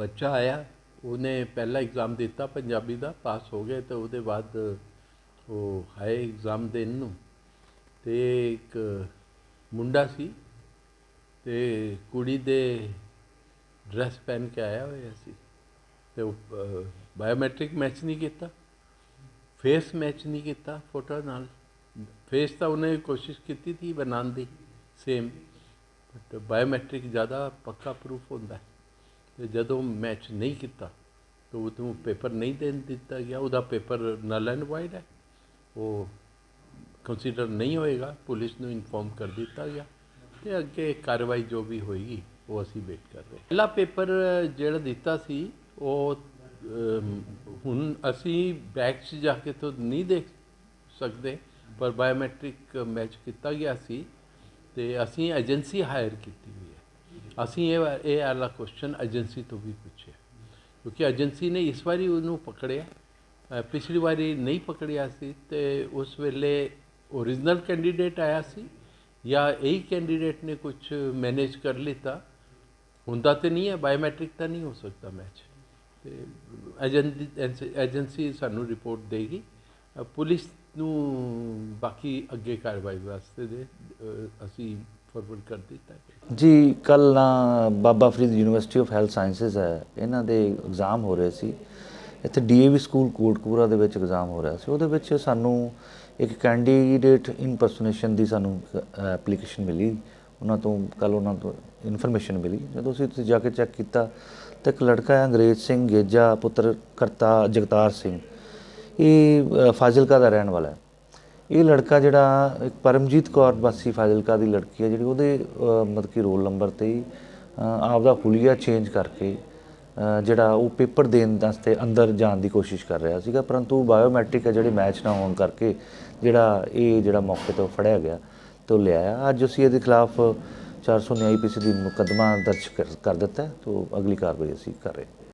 ਬੱਚਾ ਆਇਆ, ਉਹਨੇ ਪਹਿਲਾ ਐਗਜ਼ਾਮ ਦਿੱਤਾ, ਪੰਜਾਬੀ ਦਾ ਪਾਸ ਹੋ ਗਿਆ ਤੇ ਉਹਦੇ ਬਾਅਦ ਉਹ ਹਾਈ ਐਗਜ਼ਾਮ ਦੇਣ ਨੂੰ। ਤੇ ਇੱਕ ਮੁੰਡਾ ਸੀ ਤੇ ਕੁੜੀ ਦੇ ਡਰੈਸ ਪਹਿਨ ਕੇ ਆਇਆ ਹੋਇਆ ਸੀ। ਤੇ ਉਹ ਬਾਇਓਮੈਟ੍ਰਿਕ ਮੈਚ ਨਹੀਂ ਕੀਤਾ ਫੇਸ ਮੈਚ ਨਹੀਂ ਕੀਤਾ ਫੋਟੋ ਨਾਲ। ਫੇਸ ਤਾਂ ਉਹਨੇ ਕੋਸ਼ਿਸ਼ ਕੀਤੀ ਸੀ, ਬਣਾਉਣ ਦੀ ਸੇਮ ਬਟ ਬਾਇਓਮੈਟ੍ਰਿਕ ਜ਼ਿਆਦਾ ਪੱਕਾ ਪ੍ਰੂਫ ਹੁੰਦਾ। ਹੈ ਤੇ ਜਦੋਂ ਮੈਚ ਨਹੀਂ ਕੀਤਾ, ਤਾਂ ਉਹਨੂੰ ਪੇਪਰ ਨਹੀਂ ਦੇਣ ਦਿੱਤਾ ਗਿਆ। ਉਹਦਾ ਪੇਪਰ ਨਲ ਐਂਡ ਵਾਈਡ ਹੈ। ਉਹ ਕੰਸੀਡਰ ਨਹੀਂ ਹੋਏਗਾ। ਪੁਲਿਸ ਨੂੰ ਇਨਫੋਰਮ ਕਰ ਦਿੱਤਾ ਗਿਆ ਤੇ ਅੱਗੇ ਕਾਰਵਾਈ ਜੋ ਵੀ ਹੋਏਗੀ, ਉਹ ਅਸੀਂ ਵੇਟ ਕਰ ਰਹੇ ਪਹਿਲਾ ਪੇਪਰ ਜਿਹੜਾ ਦਿੱਤਾ ਸੀ, ਉਹ ਹੁਣ ਅਸੀਂ ਬੈਕ 'ਚ ਜਾ ਕੇ ਤਾਂ ਨਹੀਂ ਦੇਖ ਸਕਦੇ, ਪਰ ਬਾਇਓਮੈਟ੍ਰਿਕ ਮੈਚ ਕੀਤਾ ਗਿਆ ਸੀ ਤੇ ਅਸੀਂ ਏਜੰਸੀ ਹਾਇਰ ਕੀਤੀ ਹੋਈ ਅਸੀਂ ਇਹ ਇਹ ਵਾਲਾ ਕੁਐਸਚਨ ਏਜੰਸੀ ਤੋਂ ਵੀ ਪੁੱਛਿਆ। ਕਿਉਂਕਿ ਏਜੰਸੀ ਨੇ ਇਸ ਵਾਰੀ ਉਹਨੂੰ ਪਕੜਿਆ। ਪਿਛਲੀ ਵਾਰੀ ਨਹੀਂ ਪਕੜਿਆ ਸੀ ਤੇ ਉਸ ਵੇਲੇ ਓਰੀਜਨਲ ਕੈਂਡੀਡੇਟ ਆਇਆ ਸੀ ਜਾਂ ਇਹੀ ਕੈਂਡੀਡੇਟ ਨੇ ਕੁਝ ਮੈਨੇਜ ਕਰ ਲਿੱਤਾ। ਹੁੰਦਾ ਤੇ ਨਹੀਂ ਹੈ ਬਾਇਓਮੈਟ੍ਰਿਕ ਤਾਂ ਨਹੀਂ ਹੋ ਸਕਦਾ ਮੈਚ ਤੇ ਏਜੰਸੀ ਸਾਨੂੰ ਰਿਪੋਰਟ ਦੇਗੀ। ਪੁਲਿਸ ਨੂੰ ਬਾਕੀ ਅੱਗੇ ਕਾਰਵਾਈ ਵਾਸਤੇ ਦੇ ਅਸੀਂ ਫਾਰਵਰਡ ਕਰ ਦਿੱਤਾ ਜੀ। ਕੱਲ ਨਾ Baba Farid university of health sciences ਹੈ। ਇਹਨਾਂ ਦੇ ਐਗਜ਼ਾਮ ਹੋ ਰਹੇ ਸੀ। ਇੱਥੇ ਡੀਏਵੀ ਸਕੂਲ ਕੋਟਕਪੂਰਾ ਦੇ ਵਿੱਚ ਐਗਜ਼ਾਮ ਹੋ ਰਿਹਾ ਸੀ। ਉਹਦੇ ਵਿੱਚ ਸਾਨੂੰ ਇੱਕ ਕੈਂਡੀਡੇਟ ਇਨਪਰਸੋਨੇਸ਼ਨ ਦੀ ਸਾਨੂੰ ਐਪਲੀਕੇਸ਼ਨ ਮਿਲੀ। ਉਹਨਾਂ ਤੋਂ ਕੱਲ ਉਹਨਾਂ ਤੋਂ ਇਨਫੋਰਮੇਸ਼ਨ ਮਿਲੀ। ਜਦੋਂ ਅਸੀਂ ਉੱਥੇ ਜਾ ਕੇ ਚੈੱਕ ਕੀਤਾ ਤਾਂ ਇੱਕ ਲੜਕਾ ਹੈ, ਅੰਗਰੇਜ਼ ਸਿੰਘ, ਗੇਜਾ ਪੁੱਤਰ ਕਰਤਾ ਜਗਤਾਰ ਸਿੰਘ। ਇਹ ਫਾਜ਼ਿਲਕਾ ਦਾ ਰਹਿਣ ਵਾਲਾ ਹੈ। ਇਹ ਲੜਕਾ ਜਿਹੜਾ ਇੱਕ ਪਰਮਜੀਤ ਕੌਰ ਬਾਸੀ ਫਾਜ਼ਿਲਕਾ ਦੀ ਲੜਕੀ ਹੈ ਜਿਹੜੀ ਉਹਦੇ ਮਤਲਬ ਕਿ ਰੋਲ ਨੰਬਰ ਤੇ ਹੀ ਅ, ਆਪਦਾ ਹੁਲੀਆ ਚੇਂਜ ਕਰਕੇ ਜਿਹੜਾ ਉਹ ਪੇਪਰ ਦੇਣ ਵਾਸਤੇ ਅੰਦਰ ਜਾਣ ਦੀ ਕੋਸ਼ਿਸ਼ ਕਰ ਰਿਹਾ ਸੀਗਾ ਪਰੰਤੂ ਬਾਇਓਮੈਟ੍ਰਿਕ ਹੈ ਜਿਹੜੇ ਮੈਚ ਨਾ ਹੋਣ ਕਰਕੇ ਜਿਹੜਾ ਇਹ ਜਿਹੜਾ ਮੌਕੇ ਤੋਂ ਫੜਿਆ ਗਿਆ ਤੇ ਲਿਆਇਆ। ਅੱਜ ਅਸੀਂ ਇਹਦੇ ਖਿਲਾਫ 400 ਆਈਪੀਸੀ ਦੀ ਮੁਕੱਦਮਾ ਦਰਜ ਕਰ- ਕਰ ਦਿੱਤਾ ਹੈ ਤੋਂ ਅਗਲੀ ਕਾਰਵਾਈ ਅਸੀਂ ਕਰ ਰਹੇ ਹਾਂ।